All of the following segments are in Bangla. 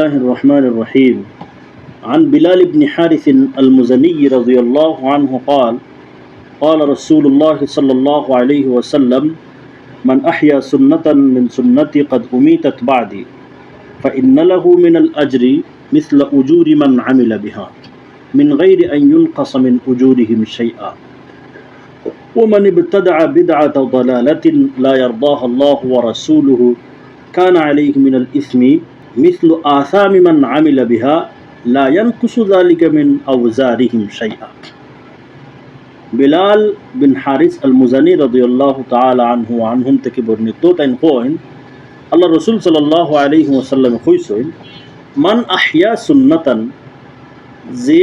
الله الرحمن الرحيم عن بلال بن حارث المزني رضي الله عنه قال قال رسول الله صلى الله عليه وسلم من أحيا سنة من سنتي قد أميتت بعدي فإن له من الأجر مثل أجور من عمل بها من غير أن ينقص من أجورهم شيئا. ومن ابتدع بدعة ضلالة لا يرضاها الله ورسوله كان عليه من الإثم মিসলু আসামিমান আমিলা বিহা লায়ান কুসুদালিকামিন আউজারিহিম সাইয়া বিলাল বিন হারিস আল মুজানি রদিউল্লাহ তালা আনহু আনহুম থেকে বর্ণিত তাইন কইন, আল্লাহ রসুল সাল্লাহ আলহিম আসাল্লাম কইসইন মান আহিয়া সুন্নাতান, যে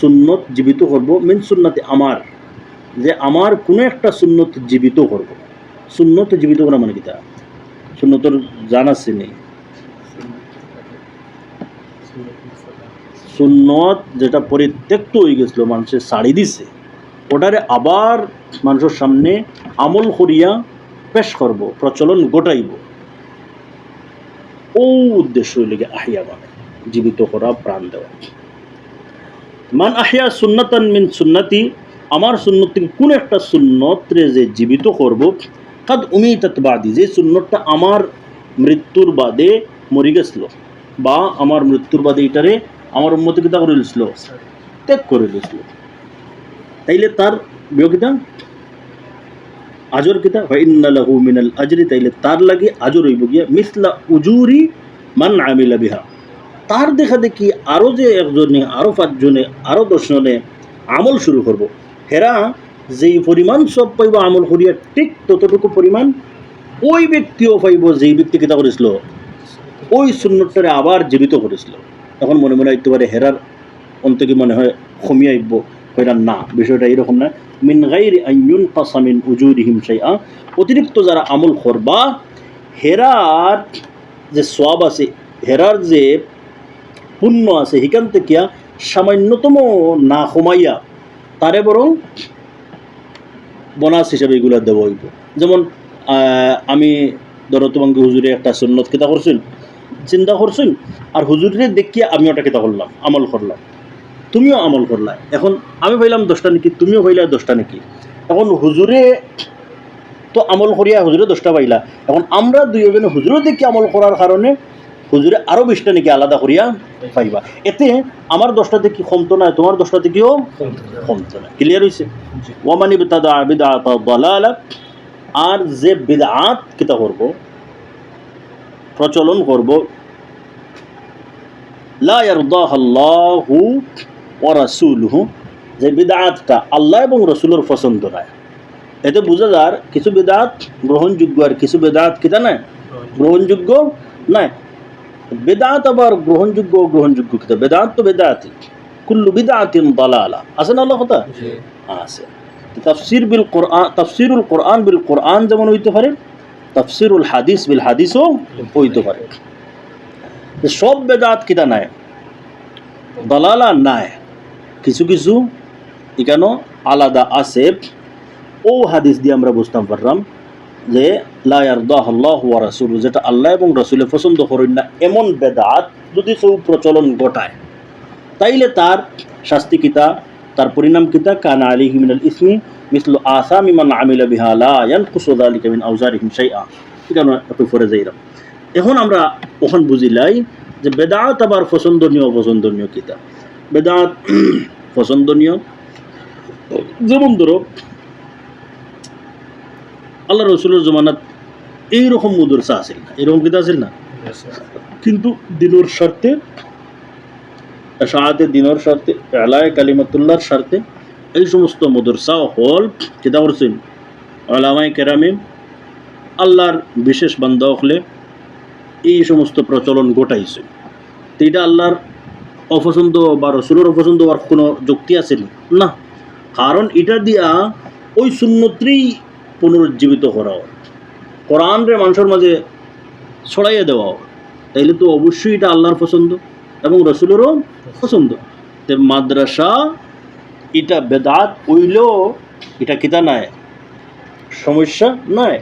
সুন্নত জীবিত করব, মিন সুন্নতে আমার, যে আমার কোনো একটা সুন্নত জীবিত করব। সুন্নত জীবিত করা মানে কিতা সুন্নতর জান আছে নেই। সুন্নত যেটা পরিত্যক্ত হয়ে গেছিল মানুষের শাড়ি দিছে, ওটারে আবার মানুষের সামনে আমল করিয়া পেশ করব, প্রচলন গোটাইব। ও উদ্দেশ্য লেগে আহিয়া মানে জীবিত করা, প্রাণ দেওয়া। মান আহিয়া সুন্নাতান মিন সুন্নাতি, আমার সুন্নত থেকে কোন একটা সুন্নতরে যে জীবিত করব, কাদ উমিতাত বাদি, যে সুন্নতটা আমার মৃত্যুর বাদে মরি গেছিল, বা আমার মৃত্যুর বাদে এটারে আমার উন্মতি কিতা করে দিছিল? ত্যাগ করে দিছিল। তাইলে তার বিয়োগিতা আজর কিতা ফাইন্নালাহু মিনাল আজরি, তাইলে তার লাগে আজর হইব গিয়া মিসলা উজুরি মান আমিলা বিহা। তার দেখা দেখি আরও যে একজনে আরও পাঁচজনে আরও দশজনে আমল শুরু করব। হেরা যেই পরিমাণ সব পাইব আমল করিয়া, ঠিক ততটুকু পরিমাণ ওই ব্যক্তিও পাইব যেই ব্যক্তি কিতা করেছিল? ওই সুন্নতটারে আবার জীবিত করেছিল। তখন মনে মনে পারে হেরার অন্তকে মনে হয় কমিয়ে আইব কইরা না। বিষয়টা এরকম না। মিন গাইর গাইরি আইয়ুন কাসামিন উজুরিহিম শাইআ। অতিরিক্ত যারা আমল করবা, হেরার যে সওয়াব আছে, হেরার যে পুণ্য আছে, সেখান থেকে সামান্যতম না কমাইয়া তারে বরং বোনাস হিসাবে এগুলো দেওয়া হইব। যেমন আমি ধরো তোমাকে হুজুরে একটা সুন্নত কিতা করছেন চিন্তা করছেন আর হুজুরে দেখিয়ে আমি ওটা কিতা করলাম আমল করলাম। তুমিও আমল করলা। এখন আমি পাইলাম দশটা নাকি তুমিও পাইলা দশটা নাকি। এখন হুজুরে তো আমল করিয়া হুজুরে দশটা পাইলা এখন আমরা দুইজনে হুজুরে দেখি আমল করার কারণে হুজুরে আরও বিশটা নাকি আলাদা করিয়া পাইবা। এতে আমার দশটা দেখি কমতো না তোমার দশটা থেকেও কমতো না ক্লিয়ার হয়েছে ওয়ামানি বিতাদা বিদাত আর যে বিদআত কিতা করব? প্রচলন করব। লা ইয়ারদাহ আল্লাহু যে বিদআতটা আল্লাহ এবং রসুলের পছন্দ নয়। এতে বোঝা যার কিছু বেদাত গ্রহণযোগ্য আর কিছু বেদাত কিতা নাই গ্রহণযোগ্য নাই বেদাত আবার গ্রহণযোগ্য গ্রহণযোগ্য কিতা বেদাত তো বেদাতি। কুল্লু বিদাতিন দালালা। আছে না আল্লাহ কথা? আছে। তাফসির বিল কোরআন তাফসিরুল কোরআন বিল কোরআন যেমন হইতে পারে তাফসিরুল হাদিস বিল হাদিসও হইতে পারে সব বেদাত কিতা নাই? দালালা নাই। কিছু কিছু এখানে আলাদা আছে। ও হাদিস দিয়ে আমরা বুঝতাম পারলাম যে ওয়া রাসুল যেটা আল্লাহ এবং রাসুলে পছন্দ করেন না, এমন বেদাত যদি কেউ প্রচলন ঘটায়, তাইলে তার শাস্তি কিতা, তার পরিণাম কিতা, কানা আলী মিনাল ইসমি মিসলু আসাম ইমান আমিলা বিহা লা ইয়ানকুসু যালিকা মিন আউজারিহিম শাইআ এখানে একটু পরে যাইলাম এখন আমরা ওখান বুঝিলাই যে বেদাত আবার পছন্দনীয় অপছন্দনীয় কিতা বেদাত পছন্দনীয় যেমন ধরো আল্লাহ রসুলের জমানাত এইরকম মুদরসা আছিল না এরকম কিতা আছিল না কিন্তু দিনের স্বার্থে শাহাতে দিনের স্বার্থে কালিমাতুল্লাহর স্বার্থে এই সমস্ত মদরসা হল কিতা করছেন আলামাই কেরামে আল্লাহর বিশেষ বান্ধা হলে এই সমস্ত প্রচলন ঘটাইছে। তো এটা আল্লাহর অপছন্দ বা রসুলের অপছন্দ হওয়ার কোনো যুক্তি আছে না? কারণ এটা দিয়া ওই সুন্নত্রেই পুনরুজ্জীবিত করা হয়। কোরআনরে মানুষের মাঝে ছড়াইয়া দেওয়া হয়। তাইলে তো অবশ্যই এটা আল্লাহর পছন্দ এবং রসুলেরও পছন্দ। মাদ্রাসা এটা বেদাত হইলেও এটা কিতা নাই, সমস্যা নয়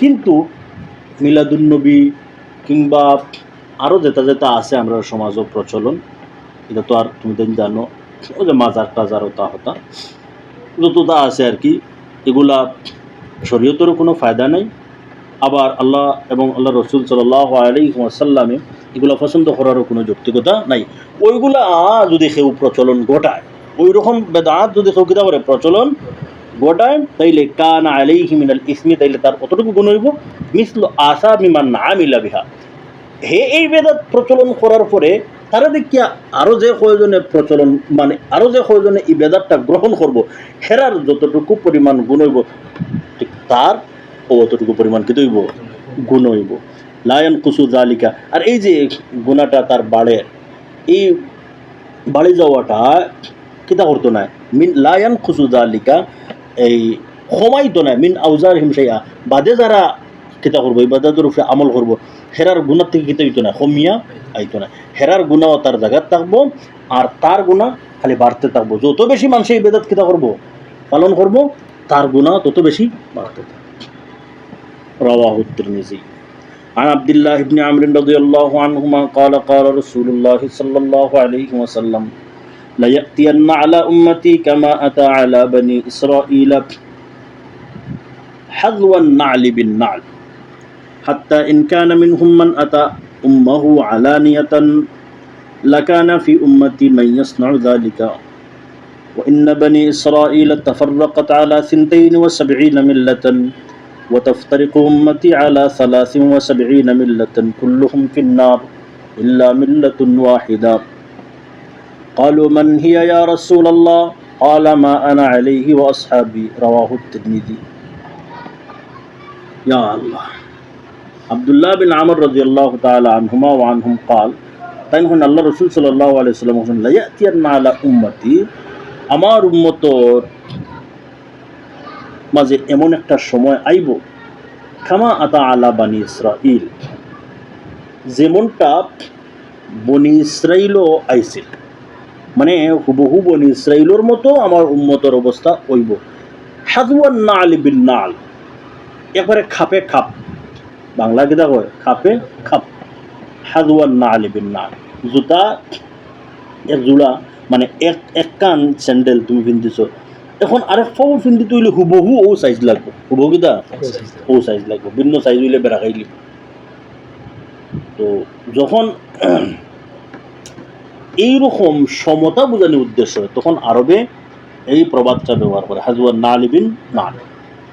কিন্তু মিলাদুন্নবী কিংবা আরও যেটা যেটা আছে আমরা সমাজও প্রচলন, এটা তো আর তুমি দিন জানো ও যে মাজার টাজার ওটা হতা। যতটা আছে আর কি, এগুলা শরীয়তেরও কোনো ফায়দা নেই। আবার আল্লাহ এবং আল্লাহ রসুল সাল্লাহ আলাইসাল্লামে এগুলো পছন্দ করারও কোনো যৌক্তিকতা নাই। ওইগুলা যদি কেউ প্রচলন ঘটায় ওই রকম বেদাত যদি কেউ কিতা করে প্রচলন ঘটায় তাইলে কান আলাইহি মিনাল ইসমি, তাইলে তার কতটুকু গুণ হইব। মিসল আসা বিমান না মিলা বিহা। হে এই বেদাত প্রচলন করার পরে তারা দেখিয়া আরও যে কয়জনে প্রচলন মানে আরও যে কয়জনে এই বেদাতটা গ্রহণ করব, হেরার যতটুকু পরিমাণ গুণ হইব, ঠিক তার অতটুকু পরিমাণ কি হইব? গুণ হইব। লায়ন কুসু জালিকা আর এই যে গুণাটা তার বাড়ে, এই বাড়ি যাওয়াটা কিতা করতো না মিন লায়ন কুসু জালিকা এই সমাইতো না মিন আউজার হিমসাইয়া বাদে যারা কিতা করবো এই বাদাদের উপরে আমল করবো হেরার গুণার থেকে কিতা হইতো না কমিয়া আইতো না হেরার গুণাও তার জায়গাত থাকবো আর তার গুণা খালি বাড়তে থাকবো যত বেশি মানুষ এই বেদাত কিতা করবো পালন করবো তার গুণা তত বেশি বাড়তে থাকবে رواه الترمذي عن عبد الله بن عمرو رضي الله عنهما قال قال رسول الله صلى الله عليه وسلم ليأتين على أمتي كما أتى على بني إسرائيل. حذو النعل بالنعل. حتى إن كان منهم من أتى أمه علانية لكان في أمتي من يصنع ذلك. وإن بني إسرائيل تفرقت على ثنتين وسبعين ملة وتفترق أمتي على ثلاث وسبعين ملة كلهم في النار إلا ملة واحدة. قالوا من هي يا رسول الله قال ما أنا عليه وأصحابي رواه الترمذي يا الله عبد الله بن عمر رضي الله تعالى عنهما وعنهم قال তাইন আল্লাহ রসুল সাল্লাহ আলাইসাল্লাম হোসেন লাইয়াতিয়ান আলা উম্মতি আমার উম্মতর মাঝে এমন একটা সময় আইব খামা আতা আলা বানি ইসরাইল যেমনটা বনি ইসরাইলও আইছিল মানে হুবহু বনি ইসরাইলর মতো আমার উম্মতর অবস্থা হইব। হাজওয়ান না আলি বিন নাল। একবারে খাপে খাপ। বাংলা কিতা কয় খাপে খাপ। হাজওয়ান না আলি বিন নাল। জুতা এক জোড়া মানে এক এক কান স্যান্ডেল তুমি পিন্ধিছ। এখন আরেক ফাও পিন্ধি তুইলে হুবহু ও সাইজ লাগবো। হুবহু কিতা ও সাইজ লাগবো। ভিন্ন সাইজ হইলে বেড়া খাইলি। তো যখন এইরকম সমতা বোঝানোর উদ্দেশ্য তখন আরবে এই প্রবাদটা ব্যবহার করে। হাজুয়া না লিবিন না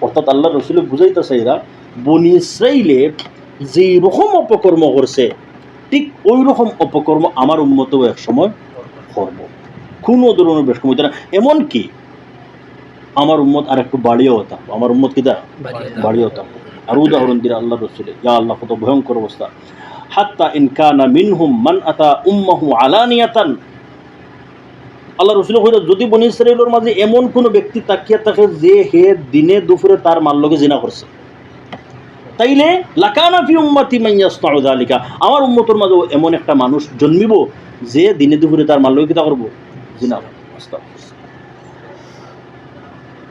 অর্থাৎ আল্লাহ রসুল বুঝাইতেছে এরা বনি ইসরাইলে যেই রকম অপকর্ম করছে ঠিক ওই রকম অপকর্ম আমার উন্মত এক সময় করব কোনো ধরনের বেশ কমিতে না। এমনকি আমার উম্মত আর একটু বাড়িয়েও থাকব আমার উম্মত কিতা বাড়িয়েও থাকব আর উদাহরণ দিলে আল্লাহ রসুলে ইয়া আল্লাহ কত ভয়ঙ্কর অবস্থা। হাত্তা ইনকানা মিনহুম মান আতা উম্মাহু আলানিয়াতান। আল্লাহ রসুল কইল যদি বনি ইসরাইলের মাঝে এমন কোনো ব্যক্তি তাকিয়া থাকে যে হে দিনে দুপুরে তার মাল্লকে জিনা করছে। তাইলে লাকানা ফি উম্মাতি মাইয়াসনাউ যালিকা। আমার উম্মতের মাঝে এমন একটা মানুষ জন্মিব যে দিনে দুপুরে তার মাল্লকে কিতা করব? জিনা।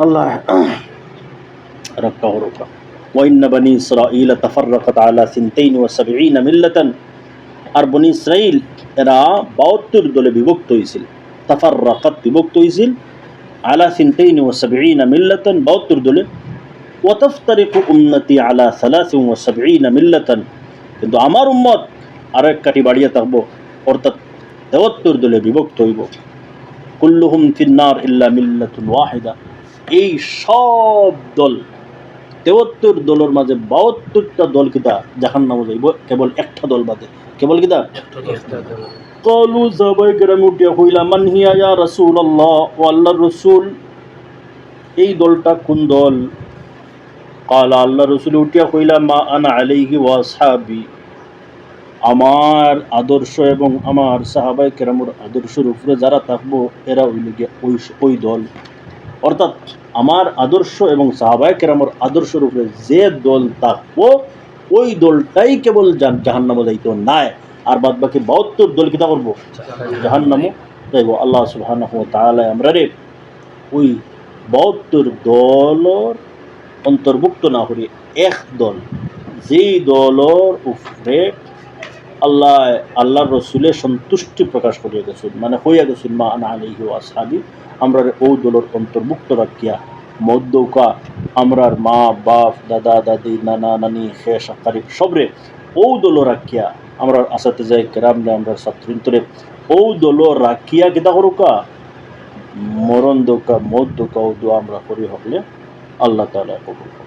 আল্লাহ রক্ষা রক্ষা ওয়াইন্না বনি ইসরাইল তফরকত আলা সিনতেইন ও সাবিন মিল্লাতন। আর বনি ইসরাইল এরা বাহাত্তর দলে বিভক্ত হয়েছিল তফরকত বিভক্ত হয়েছিল আলা সিনতেইন ও সাবিন মিল্লাতন, বাহাত্তর দলে। ওয়াতফতারিক উন্নতি আলা সালাসিম ও সাবিন মিল্লাতন। কিন্তু আমার উম্মত আর এক কাটি বাড়িয়ে থাকব, অর্থাৎ তেহত্তর দলে বিভক্ত হইব। কুল্লুহুম ফিন্নার ইল্লা মিল্লাতুন ওয়াহিদা। এই সব দল তেহত্তর দলের মাঝে বাহাত্তরটা দল কিতা? জাহান নামে যাইব। কেবল একটা দল বাদে। কেবল কিতা? কলু জাবাই গ্রামে উঠিয়া হইলা মান হিয়া ইয়া রাসূল আল্লাহ ও আল্লাহর রসুল? এই দলটা কোন দল? কালা আল্লাহ রসুল উঠিয়া কইলা মা আনা আলাইহি ওয়া আসহাবি। আমার আদর্শ এবং আমার সাহাবাই কেরামুর আদর্শের উপরে যারা থাকব এরা হইল গিয়ে ওই ওই দল। অর্থাৎ আমার আদর্শ এবং সাহাবাই কেরামর আদর্শের উপরে যে দল থাকব, ওই দলটাই কেবল জাহান্নামে যাইতো নাই, আর বাদ বাকি বাহাত্তর দল কিতা করব? জাহান্নামও যাইব। আল্লাহ সুবহানাহু ওয়া তাআলা আমরা রে ওই বাহাত্তর দলর অন্তর্ভুক্ত না করি এক দল। যেই দলর উপরে আল্লাহ, আল্লাহর রসুলের সন্তুষ্টি প্রকাশ করিয়া গেছেন। মানে হইয়া গেছেন, মা আনা আলিহি আসহাবি আমরা ও দলের অন্তর্ভুক্ত রাখিয়া। মদ্যৌকা আমরার মা, বাপ, দাদা, দাদি, নানা, নানি, শেষ সাকারিব সবরে ও দল রাখিয়া। আমরা আসাতে যাই কেরামলে আমরা ছাত্রীন্তরে ও দল রাখিয়া কিতা করুকা। মরণ দোকা, মদ দোকা ও দোয়া আমরা করি হকলে আল্লাহ তালা কবুল।